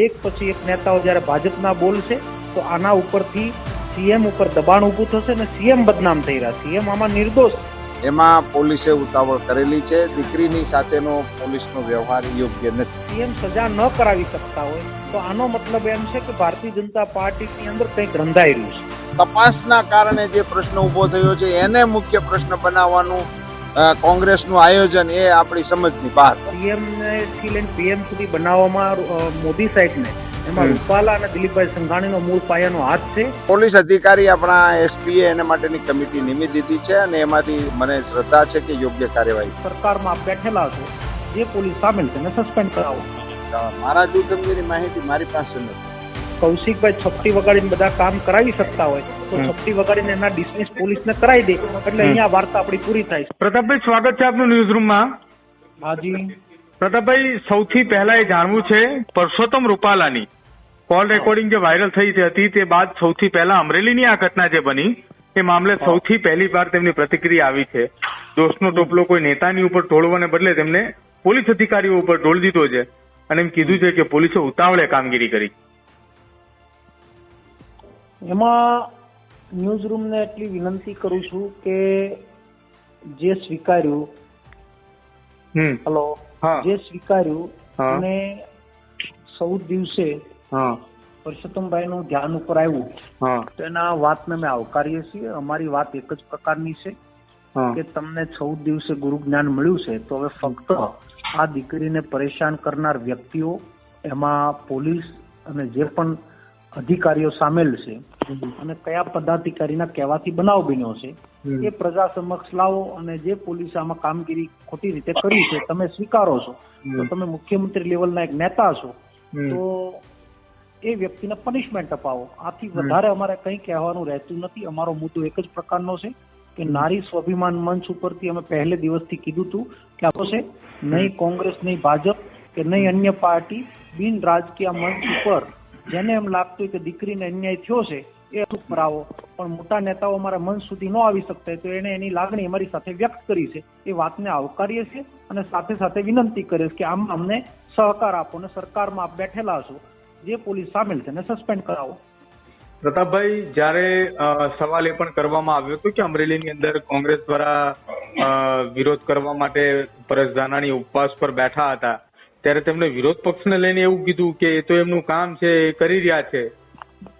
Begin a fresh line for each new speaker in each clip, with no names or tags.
એક પછી એક નેતાઓ જ્યારે ભાજપના બોલશે તો આના ઉપરથી સીએમ ઉપર દબાણ ઊભું થશે અને સીએમ બદનામ થઈ રહ્યા. સીએમ આમાં નિર્દોષ.
એમાં પોલીસે ઉતાવળ કરેલી છે. દીકરીની સાથેનો પોલીસનો વ્યવહાર યોગ્ય નથી.
સીએમ સજા ન કરાવી શકતા હોય તો આનો મતલબ એમ છે કે ભારતીય જનતા પાર્ટીની અંદર કંઈક રંધાઈ રહ્યું છે.
તપાસના કારણે જે પ્રશ્ન ઊભો થયો છે એને મુખ્ય પ્રશ્ન બનાવવાનું કોંગ્રેસનું આયોજન એ આપણી સમજની બહાર
સીએમથી લઈને પીએમ સુધી બનાવવામાં મોદી સાહેબને એમાં રૂપાલા અને દિલીપભાઈ સંઘાણીનો મૂળ પાયાનો હાથ છે.
પોલીસ અધિકારી આપણા એસપીએ એને માટેની કમિટી નિમી દીધી છે અને એમાંથી મને શ્રદ્ધા છે કે યોગ્ય કાર્યવાહી
સરકારમાં બેઠેલા છો જે પોલીસ સામેલ છે એને સસ્પેન્ડ કરાવો.
મારા જૂથ અંગેની માહિતી મારી પાસે નથી.
કૌશિકભાઈ છપટી વગાડીને બધા કામ કરાવી શકતા હોય તો. છપટી વગાડીને એના ડિસમિસ પોલીસને કરાવી દે. એટલે અહીંયા વાર્તા આપણી પૂરી થાય. છે
પ્રતાપભાઈ સ્વાગત છે આપનું ન્યૂઝ રૂમમાં
હાજી
પ્રતાપભાઈ સૌથી પહેલા એ જાણવું છે પરસોત્તમ રૂપાલાની. કોલ રેકોર્ડિંગ જે વાયરલ થઈ હતી તે બાદ સૌથી પહેલા અમરેલીની આ ઘટના જે બની એ મામલે સૌથી પહેલી વાર તેમની પ્રતિક્રિયા આવી છે. દોષનો ટોપલો કોઈ નેતાની ઉપર ઢોળવાને બદલે તેમને પોલીસ અધિકારીઓ ઉપર ઢોળી દીધો છે. અને એમ કીધું છે કે પોલીસે ઉતાવળે કામગીરી કરી.
એમાં ન્યૂઝ રૂમને એટલી વિનંતી કરું છું કે જે સ્વીકાર્યું હલો જે સ્વીકાર્યું. અને ચૌદ દિવસે
પરસોત્તમભાઈ
નું ધ્યાન ઉપર આવ્યું તો એના વાતને અમે આવકારીએ છીએ. અમારી વાત એક જ પ્રકારની છે કે તમને ચૌદ દિવસે ગુરુ જ્ઞાન મળ્યું છે તો હવે ફક્ત આ દીકરીને પરેશાન કરનાર વ્યક્તિઓ એમાં પોલીસ અને જે પણ અધિકારીઓ સામેલ છે અને કયા પદાધિકારીના કહેવાથી બનાવ બન્યો છે એ પ્રજા સમક્ષ લાવો અને જે પોલીસે આમાં કામગીરી ખોટી રીતે કરી છે તમે સ્વીકારો છો. તો તમે મુખ્યમંત્રી લેવલના એક નેતા છો. તો એ વ્યક્તિને પનિશમેન્ટ અપાવો. આથી વધારે અમારે કંઈ કહેવાનું રહેતું નથી. અમારો મુદ્દો એક જ પ્રકારનો છે કે નારી સ્વાભિમાન મંચ ઉપરથી અમે પહેલે દિવસથી કીધું હતું કે આપો છે નહીં કોંગ્રેસ નહીં ભાજપ કે નહીં અન્ય પાર્ટી બિન રાજકીય મંચ ઉપર. જેને એમ લાગતું કે દીકરીને અન્યાય થયો છે એ અચૂક આવો પણ મોટા નેતાઓ અમારા મન સુધી ન આવી શકતા તો એને એની લાગણી અમારી સાથે વ્યક્ત કરી છે. એ વાતને આવકારીએ છીએ અને સાથે સાથે વિનંતી કરીએ કે આમાં અમને સહકાર આપો અને સરકારમાં આપ બેઠેલા છો. જે પોલીસ સામેલ છે એને સસ્પેન્ડ કરાવો.
પ્રતાપભાઈ, જ્યારે સવાલ એ પણ કરવામાં આવ્યો હતો કે અમરેલીની અંદર કોંગ્રેસ દ્વારા વિરોધ કરવા માટે પરેશ ધાનાણી ઉપવાસ પર બેઠા હતા, ત્યારે તેમણે વિરોધ પક્ષને લઈને એવું કીધું કે એ તો એમનું કામ છે, એ કરી રહ્યા છે.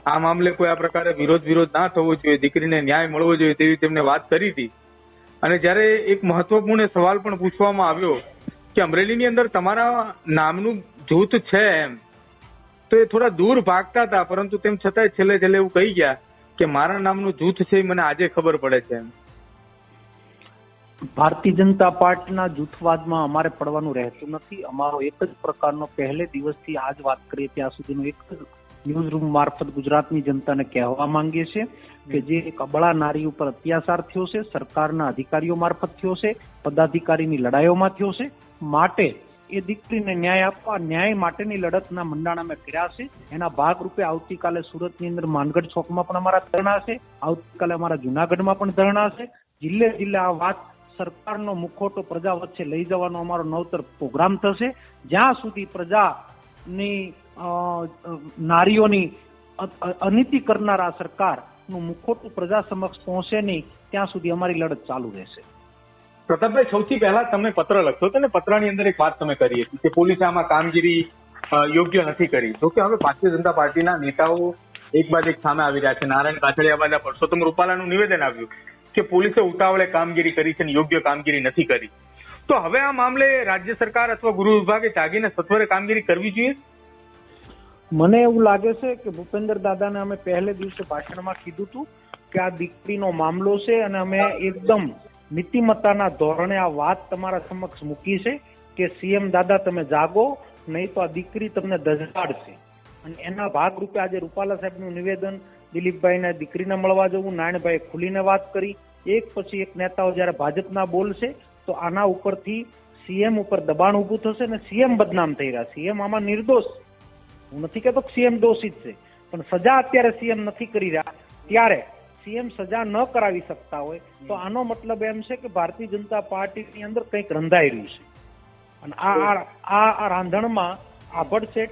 આ મામલે કોઈ આ પ્રકારે વિરોધ વિરોધ ના થવો જોઈએ, દીકરીને ન્યાય મળવો જોઈએ તેવી તેમને વાત કરી હતી. અને જ્યારે એક મહત્વપૂર્ણ સવાલ પણ પૂછવામાં આવ્યો કે અમરેલીની અંદર તમારા નામનું જૂથ છે એમ, તો એ થોડા દૂર ભાગતા હતા, પરંતુ તેમ છતાંય છેલ્લે છેલ્લે એવું કહી ગયા કે મારા નામનું જૂથ છે એ મને આજે ખબર પડે છે એમ.
ભારતીય જનતા પાર્ટીના જૂથવાદમાં અમારે પડવાનું રહેતું નથી. અમારો એક જ પ્રકારનો પહેલે દિવસથી આજ વાત કરીએ, ત્યાં સુધીનો એક જ ન્યૂઝ રૂમ મારફત ગુજરાતની જનતાને કહેવા માંગીએ છીએ કે જે એક નારી ઉપર અત્યાચાર થયો છે, સરકારના અધિકારીઓ મારફત થયો છે, પદાધિકારીની લડાઈઓમાં થયો છે, માટે એ દીકરીને ન્યાય આપવા, ન્યાય માટેની લડતના મંડાણા અમે કર્યા છે. એના ભાગરૂપે આવતીકાલે સુરતની અંદર માનગઢ ચોકમાં પણ અમારા ધરણા છે, આવતીકાલે અમારા જુનાગઢમાં પણ ધરણા છે. જિલ્લે જિલ્લે આ વાત સરકારનો મુખોટો પ્રજા વચ્ચે લઈ જવાનો અમારો નવતર પ્રોગ્રામ થશે. જ્યાં સુધી પ્રજાની નારીઓની અનીતિ કરનાર સરકારનું મુખોટું પ્રજા સમક્ષ પહોંચે નહીં, ત્યાં સુધી અમારી લડત ચાલુ રહેશે.
પ્રતાપભાઈ, સૌથી પહેલા તમે પત્ર લખશો તો ને પત્રની અંદર એક વાત તમે કરી હતી કે પોલીસે આમાં કામગીરી યોગ્ય નથી કરી. તો કે હવે ભારતીય જનતા પાર્ટીના નેતાઓ એક બાદ એક સામે આવી રહ્યા છે. નારાયણ કાછડિયા બાદ આ પરસોત્તમ રૂપાલાનું નિવેદન આવ્યું કે પોલીસે ઉતાવળે કામગીરી કરી છે અને યોગ્ય કામગીરી નથી કરી. તો હવે આ મામલે રાજ્ય સરકાર અથવા ગૃહ વિભાગે જાગીને સત્વરે કામગીરી કરવી જોઈએ?
મને એવું લાગે છે કે ભૂપેન્દ્ર દાદાને અમે પહેલે દિવસે ભાષણમાં કીધું હતું કે આ દીકરીનો મામલો છે અને અમે એકદમ નીતિમત્તાના ધોરણે આ વાત તમારા સમક્ષ મૂકી છે કે સીએમ દાદા તમે જાગો, નહીં તો આ દીકરી તમને દઝાડશે અને એના ભાગરૂપે આજે રૂપાલા સાહેબનું નિવેદન, દિલીપભાઈને દીકરીને મળવા જવું નારાયણભાઈ ખુલીને વાત કરી. એક પછી એક નેતાઓ જ્યારે ભાજપના બોલશે, તો આના ઉપરથી સીએમ ઉપર દબાણ ઊભું થશે અને સીએમ બદનામ થઈ રહ્યા. સીએમ આમાં નિર્દોષ હું નથી કહેતો સીએમ દોષિત છે, પણ સજા અત્યારે સીએમ નથી કરી રહ્યા. ત્યારે સીએમ સજા ન કરાવી શકતા હોય તો આનો મતલબ એમ છે કે ભારતીય જનતા પાર્ટીની અંદર કંઈક રંધાઈ રહ્યું છે. અને આ આ- આ આ રાંધણમાં આભડસેઠ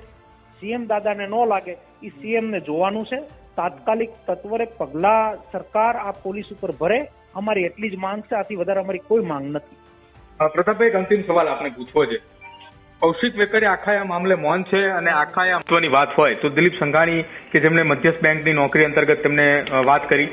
સીએમ દાદાને ન લાગે, એ સીએમ ને જોવાનું છે. તાત્કાલિક તત્વરે પગલા સરકાર આ પોલીસ ઉપર ભરે. અમારી એટલી જ માંગ છે, આથી વધારે અમારી કોઈ માંગ નથી.
પ્રતાપભાઈ, એક અંતિમ સવાલ આપણે પૂછવો છે. કૌશિક વેકરે આખા આ મામલે મૌન છે અને આખા આ મહત્વની વાત હોય તો દિલીપ સંઘાણી કે જેમણે મધ્યસ્થ બેંકની નોકરી અંતર્ગત તેમને વાત કરી,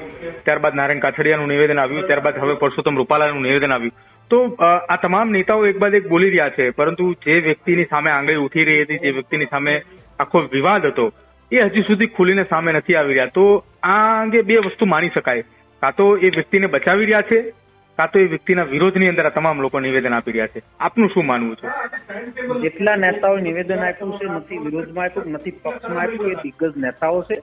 ત્યારબાદ નારાયણ કાછડિયાનું નિવેદન આવ્યું, ત્યારબાદ હવે પરસોત્તમ રૂપાલાનું નિવેદન આવ્યું. તો આ તમામ નેતાઓ એક બાદ એક બોલી રહ્યા છે, પરંતુ જે વ્યક્તિની સામે આંગળી ઉઠી રહી હતી, જે વ્યક્તિની સામે આખો વિવાદ હતો, એ હજી સુધી ખુલીને સામે નથી આવી રહ્યા. તો આ અંગે બે વસ્તુ માની શકાય. કાં તો એ વ્યક્તિને બચાવી રહ્યા છે કાં તો એ વ્યક્તિના વિરોધની અંદર આ તમામ લોકો નિવેદન આપી રહ્યા છે. આપનું શું માનવું છે?
જેટલા નેતાઓએ નિવેદન આપ્યું છે નથી વિરોધમાં આપ્યું નથી પક્ષમાં આપ્યું એ દિગ્ગજ નેતાઓ છે.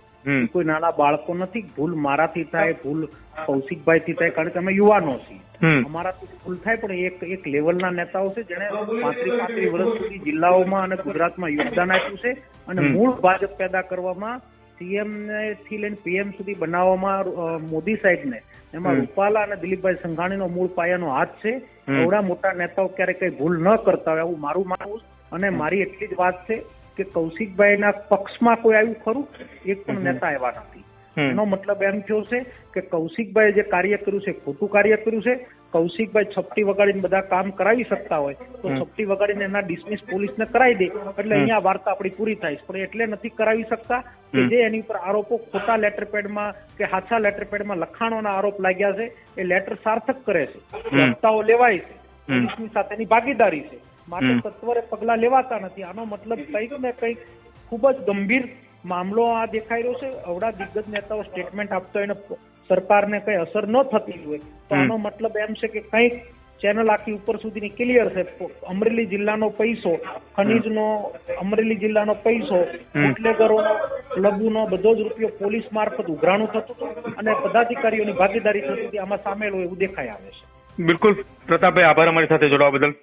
કોઈ નાના બાળકો નથી ભૂલ મારાથી થાય ભૂલ કૌશિકભાઈ થી થાય કારણ કે અમે યુવાનો છીએ. અમારાથી ભૂલ થાય પણ એક એક લેવલના નેતાઓ છે જેને પાંત્રીસ પાંત્રીસ વર્ષ સુધી જિલ્લાઓમાં અને ગુજરાતમાં યોગદાન આપ્યું છે. અને મૂળ ભાજપ પેદા કરવામાં સીએમથી લઈને પીએમ સુધી બનાવવામાં મોદી સાહેબને એમાં રૂપાલા અને દિલીપભાઈ સંઘાણીનો મૂળ પાયાનો હાથ છે. એવડા મોટા નેતાઓ ક્યારેય કઈ ભૂલ ન કરતા હોય એવું મારું માનવું અને મારી એટલી જ વાત છે કે કૌશિકભાઈના પક્ષમાં કોઈ આવ્યું ખરું એક પણ નેતા આવ્યા નથી. એનો મતલબ એમ થયો છે કે કૌશિકભાઈ જે કાર્ય કર્યું છે ખોટું કાર્ય કર્યું છે કૌશિકભાઈ છપટી વગાડીને બધા કામ કરાવી શકતા હોય તો. છપટી વગાડીને એના ડિસમિસ પોલીસને કરાવી દે. એટલે અહીંયા વાર્તા આપણી પૂરી થાય પણ એટલે નથી કરાવી શકતા. કે જે એની ઉપર આરોપો ખોટા લેટરપેડમાં કે હાચા લેટરપેડમાં લખાણોના આરોપ લાગ્યા છે એ લેટર સાર્થક કરે છે.
હમ.
રસ્તાઓ લેવાય છે. પોલીસની સાથેની ભાગીદારી છે. માટે સત્વરે પગલા લેવાતા નથી. આનો મતલબ કંઈક ને કંઈક ખૂબ જ ગંભીર મામલો આ દેખાઈ રહ્યો છે. અવડા દિગ્ગજ નેતાઓ સ્ટેટમેન્ટ આપતો પ- સરકારને કઈ અસર ન થતી હોય તો આનો મતલબ એમ છે કે કંઈક ચેનલ આખી ઉપર સુધીની ક્લિયર છે. અમરેલી જિલ્લાનો પૈસો ખનીજનો અમરેલી જિલ્લાનો પૈસો. બુટલેગરોનો ક્લબોનો બધો જ રૂપિયો પોલીસ મારફત ઉઘરાણું થતું હતું અને પદાધિકારીઓની ભાગીદારી થતી હતી. આમાં સામેલ હોય એવું દેખાઈ આવે છે.
બિલકુલ. પ્રતાપભાઈ આભાર અમારી સાથે જોડાવા બદલ.